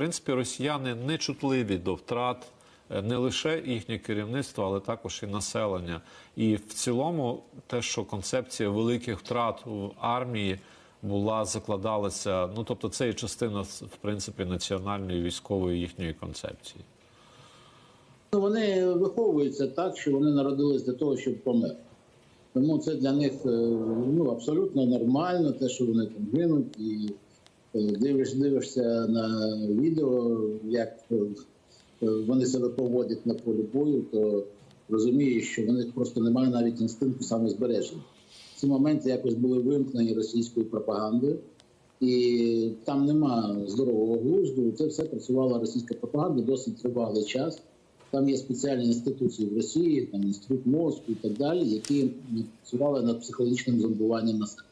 принципі росіяни не чутливі до втрат е, не лише їхнє керівництво, але також і населення. І в цілому, те, що концепція великих втрат у армії була закладалася, ну тобто, це є частина в принципі національної військової їхньої концепції. Ну, вони виховуються так, що вони народились для того, щоб померти. Тому це для них е, ну, абсолютно нормально, те, що вони там гинуть, і дивиш, дивишся на відео, як е, вони себе поводять на полі бою, то розумієш, що в них просто немає навіть інстинкту самозбереження. Ці моменти якось були вимкнені російською пропагандою, і там нема здорового глузду. Це все працювала російська пропаганда досить тривалий час. Там є спеціальні інституції в Росії, там інститут мозку і так далі, які працювали над психологічним зомбуванням населення.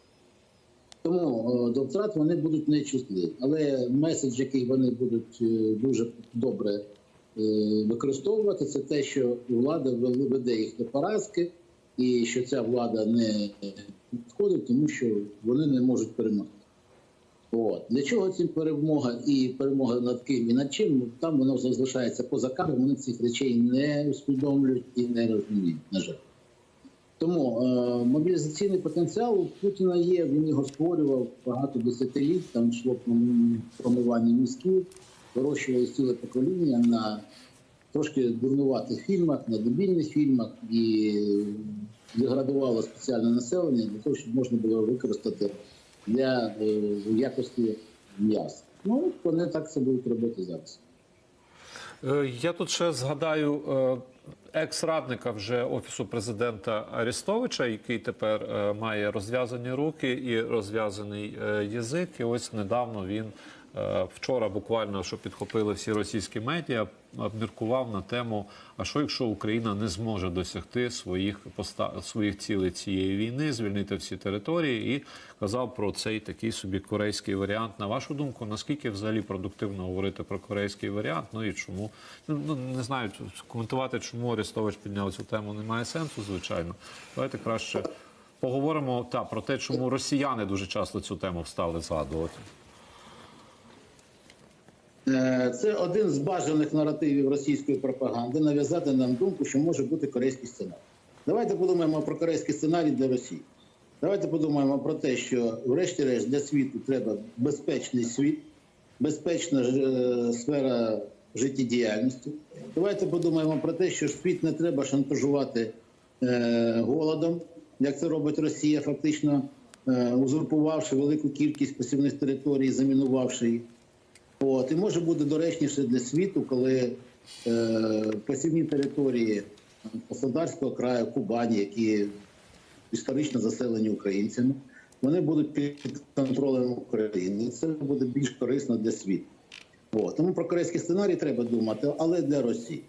Тому е, до втрат вони будуть нечутливі. Але меседж, який вони будуть е, дуже добре е, використовувати, це те, що влада веде їх до поразки, і що ця влада не підходить, тому що вони не можуть перемогти. От. Для чого цим перемога і перемога над ким і над чим, там воно залишається поза кадром, вони цих речей не усвідомлюють і не розуміють, на жаль. Тому е, мобілізаційний потенціал у Путіна є, він його створював багато десятиліть, там йшло промивання мізків, вирощували ціле покоління на трошки дурнуватих фільмах, на дебільних фільмах і деградувало спеціальне населення для того, щоб можна було використати для е, якості м'яса. Ну, вони так це будуть робити зараз. Е, Я тут ще згадаю е, екс-радника вже офісу президента Арестовича, який тепер е, має розв'язані руки і розв'язаний е, язик. І ось недавно він вчора, буквально що підхопили всі російські медіа, обміркував на тему: а що якщо Україна не зможе досягти своїх поста- своїх цілей цієї війни, звільнити всі території, і казав про цей такий собі корейський варіант. На вашу думку, наскільки взагалі продуктивно говорити про корейський варіант? Ну і чому ну ну, не знаю, коментувати, чому Арестович підняв цю тему, немає сенсу, звичайно. Давайте краще поговоримо та про те, чому росіяни дуже часто цю тему встали згадувати. Е, Це один з бажаних наративів російської пропаганди нав'язати нам думку, що може бути корейський сценарій. Давайте подумаємо про корейський сценарій для Росії. Давайте подумаємо про те, що, врешті-решт, для світу треба безпечний світ, безпечна е, сфера життєдіяльності. Давайте подумаємо про те, що світ не треба шантажувати е, голодом, як це робить Росія, фактично узурпувавши велику кількість посівних територій, замінувавши їх. От, і може бути доречніше для світу, коли е, посівні території Краснодарського краю, Кубані, які історично заселені українцями, вони будуть під контролем України. Це буде більш корисно для світу. От. Тому про корейський сценарій треба думати, але для Росії.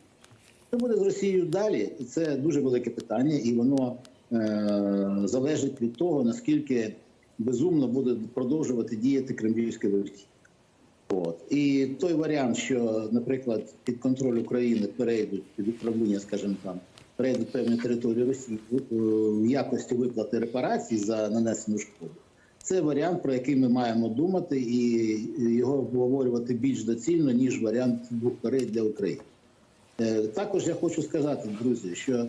Що буде з Росією далі? Це дуже велике питання, і воно е, залежить від того, наскільки безумно буде продовжувати діяти кремлівське вивчення. От. І той варіант, що, наприклад, під контроль України перейдуть під управління, скажімо там, перейдуть певні території Росії в якості виплати репарацій за нанесену шкоду. Це варіант, про який ми маємо думати, і його обговорювати більш доцільно, ніж варіант двох Корей для України. Е, Також я хочу сказати, друзі, що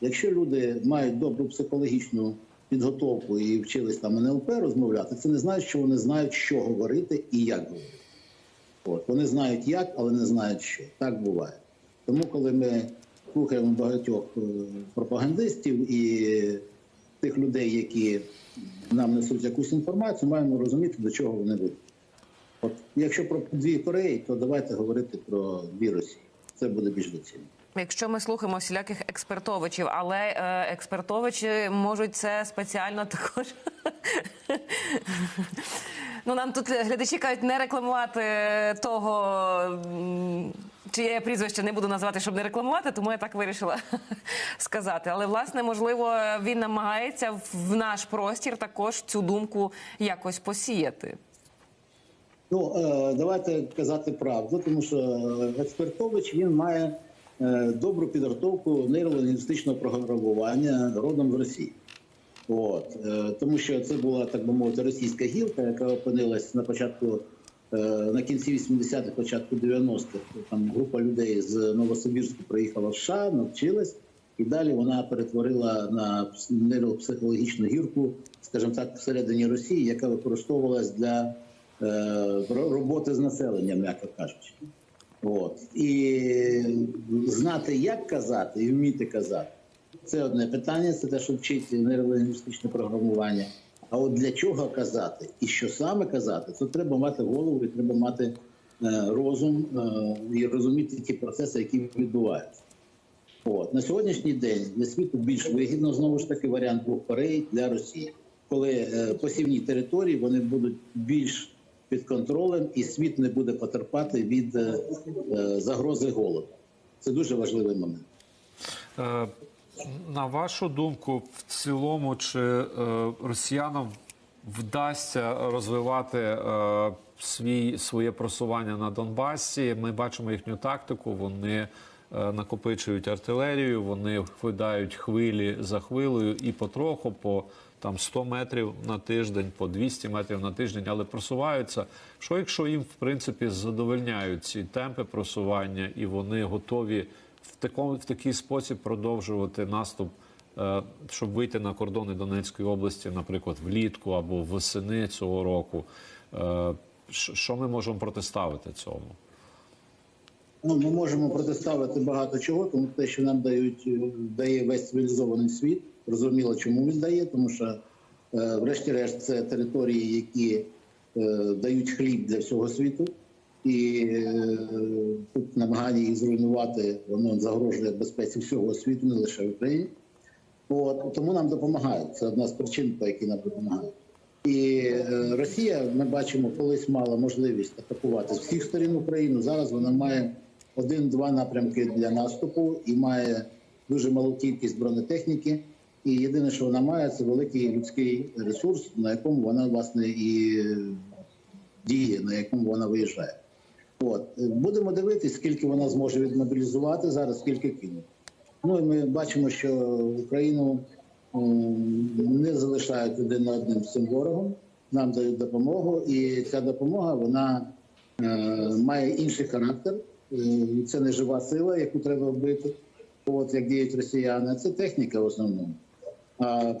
якщо люди мають добру психологічну підготовку і вчились там НЛП розмовляти, це не значить, що вони знають, що говорити і як говорити. От. Вони знають як, але не знають що. Так буває. Тому, коли ми слухаємо багатьох е, пропагандистів і тих людей, які нам несуть якусь інформацію, маємо розуміти, до чого вони ведуть. От якщо про дві Кореї, то давайте говорити про дві Росії. Це буде більш доцільно. Якщо ми слухаємо всіляких експертовичів, але е, експертовичі можуть це спеціально також. Ну нам тут глядачі кажуть не рекламувати того. м, Чиє я прізвище не буду назвати, щоб не рекламувати, тому я так вирішила сказати. Але власне, можливо, він намагається в наш простір також цю думку якось посіяти. Ну е, давайте казати правду, тому що експертович він має е, добру підготовку нейролінгвістичного програмування родом з Росії. От е, тому що це була так би мовити російська гілка, яка опинилась на початку е, на кінці 80-х, початку 90-х. Там група людей з Новосибірську приїхала в США, навчилась, і далі вона перетворила на нейропсихологічну гірку, скажімо так, всередині Росії, яка використовувалась для е, роботи з населенням, м'яко кажучи. От. І знати, як казати, і вміти казати. Це одне питання, це те, що вчить нейролінгвістичне програмування. А от для чого казати і що саме казати, то треба мати голову і треба мати е, розум е, і розуміти ті процеси, які відбуваються. От. На сьогоднішній день для світу більш вигідно знову ж таки варіант двох Кореї для Росії, коли е, посівні території вони будуть більш під контролем, і світ не буде потерпати від загрози голоду. Це дуже важливий момент. На вашу думку, в цілому, чи е, росіянам вдасться розвивати е, свій, своє просування на Донбасі? Ми бачимо їхню тактику. Вони е, накопичують артилерію, вони видають хвилі за хвилею і потроху по там 100 метрів на тиждень, по 200 метрів на тиждень, але просуваються. Що якщо їм в принципі задовольняють ці темпи просування, і вони готові в такому в такий спосіб продовжувати наступ, е, щоб вийти на кордони Донецької області, наприклад, влітку або восени цього року? Е, що- ми можемо протиставити цьому? Ну, ми можемо протиставити багато чого, тому те, що нам дають, е, дає весь цивілізований світ. Зрозуміло, чому він дає, тому що, врешті-решт, це території, які дають хліб для всього світу, і е, тут намагання їх зруйнувати, воно загрожує безпеці всього світу, не лише в Україні. От тому нам допомагають. Це одна з причин, по якій нам допомагають. І е, Росія, ми бачимо, колись мала можливість атакувати всіх сторін Україну. Зараз вона має один-два напрямки для наступу і має дуже малу кількість бронетехніки. І єдине, що вона має, це великий людський ресурс, на якому вона власне і е, діє, на якому вона виїжджає. От будемо дивитись, скільки вона зможе відмобілізувати зараз, скільки кине. Ну і ми бачимо, що Україну не залишають один на один з цим ворогом. Нам дають допомогу, і ця допомога вона е, має інший характер. Е, це не жива сила, яку треба вбити, от як діють росіяни. Це техніка в основному. А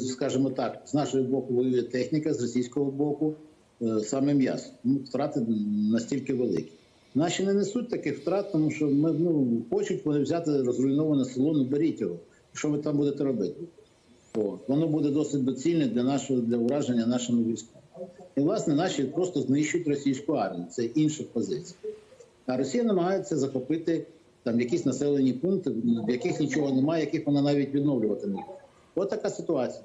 скажімо так, з нашого боку воює техніка, з російського боку саме м'ясо. Ну, втрати настільки великі. Наші не несуть таких втрат, тому що ми ну хочуть вони взяти розруйноване село, ну беріть його. Що ви там будете робити? От. Воно буде досить доцільне для нашого для ураження нашими військами. І власне наші просто знищують російську армію. Це інша позиція. А Росія намагається захопити там якісь населені пункти, в яких нічого немає, яких вона навіть відновлювати не буде. От така ситуація.